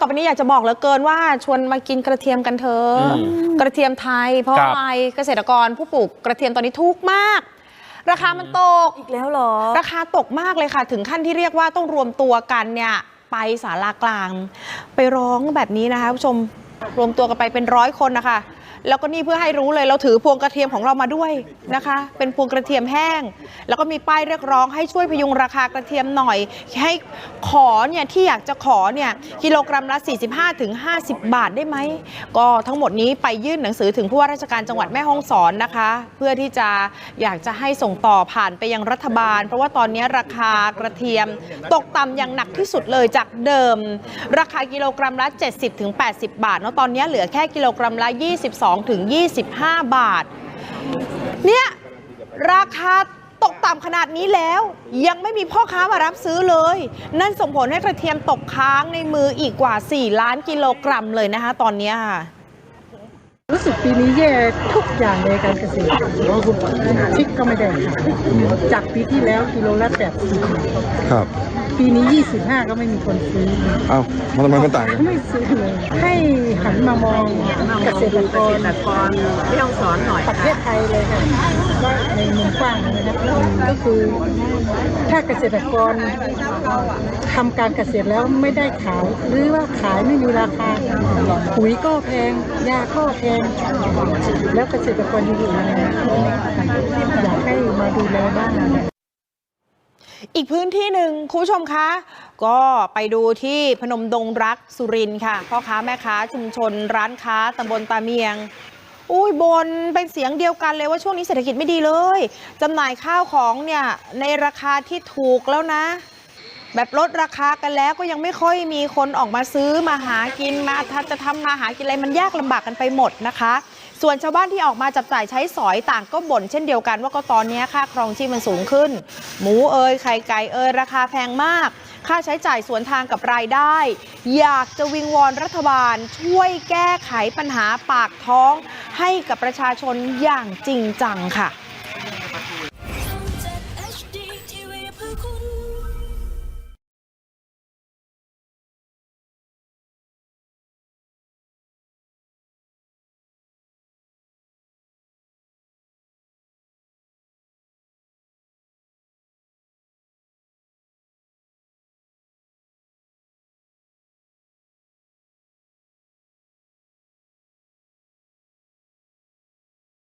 ต่อไปนี้อยากจะบอกเหลือเกินว่าชวนมากินกระเทียมกันเถอะอืมกระเทียมไทย เพราะครับ อะไรเกษตรกรผู้ปลูกกระเทียมตอนนี้ทุกข์มาก ราคามันตก อีกแล้วเหรอ ราคาตกมากเลยค่ะ ถึงขั้นที่เรียกว่าต้องรวมตัวกันเนี่ยไปศาลากลาง ไปร้องแบบนี้นะคะผู้ชมรวมตัวกันไปเป็นร้อยคนนะคะ แล้วก็นี่เพื่อให้รู้เลยเราถือพวงกระเทียมของเรามาด้วยนะคะ เป็นพวงกระเทียมแห้ง แล้วก็มีป้ายเรียกร้องให้ช่วยพยุงราคากระเทียมหน่อย ให้ขอเนี่ยที่อยากจะขอเนี่ยกิโลกรัมละ 45ถึง50บาทได้ไหม ก็ทั้งหมดนี้ไปยื่นหนังสือถึงผู้ว่าราชการจังหวัดแม่ฮ่องสอนนะคะ เพื่อที่จะอยากจะให้ส่งต่อผ่านไปยังรัฐบาล เพราะว่าตอนนี้ราคากระเทียมตกต่ำอย่างหนักที่สุดเลยจากเดิม ราคากิโลกรัมละ 70ถึง80 บาทเนาะตอนนี้เหลือแค่กิโลกรัมละ 22ถึง25 บาท เนี่ยราคาตกต่ำขนาดนี้แล้ว ยังไม่มีพ่อค้ามารับซื้อเลย นั่นส่งผลให้กระเทียมตกค้างในมืออีกกว่า 4 ล้านกิโลกรัมเลยนะคะ ตอนเนี้ยค่ะรู้สึกปีนี้แย่ทุกอย่างในการเกษตรพริกก็ไม่ได้ขายจากปีที่แล้วกิโลละแปดสิบครับ ปีนี้ยี่สิบห้าก็ไม่มีคนซื้อเอ้ามันทำไมมันต่างกัน ไม่ซื้อเลย ให้หันมามองเกษตรกรที่ต้องสอนหน่อยประเทศไทยเลยค่ะว่าในมุมกว้างเลยนะก็คือ ถ้าเกษตรกรทำการเกษตรแล้วไม่ได้ขายหรือว่าขายไม่มีราคาปุ๋ยก็แพงยาก็แพงแล้วเกษตรกรจะอยู่ยังไงอยากให้มาดูแลบ้าง อีกพื้นที่หนึ่งคุณผู้ชมคะ ก็ไปดูที่พนมดงรักสุรินค่ะพ่อค้าแม่ค้าชุมชน ร้านค้าตำบลตาเมียง อุ้ยบนเป็นเสียงเดียวกันเลยว่าช่วงนี้เศรษฐกิจไม่ดีเลยจำหน่ายข้าวของเนี่ยในราคาที่ถูกแล้วนะ แบบลดราคากันแล้วก็ยังไม่ค่อยมีคนออกมาซื้อมาหากินมาถ้าจะทำมาหากินอะไรมันยากลำบากกันไปหมดนะคะ ส่วนชาวบ้านที่ออกมาจับจ่ายใช้สอยต่างก็บ่นเช่นเดียวกันว่าก็ตอนนี้ค่าครองชีพมันสูงขึ้น หมูเอยไข่ไก่เอยราคาแพงมาก ค่าใช้จ่ายสวนทางกับรายได้ อยากจะวิงวอนรัฐบาลช่วยแก้ไขปัญหาปากท้อง ให้กับประชาชนอย่างจริงจังค่ะ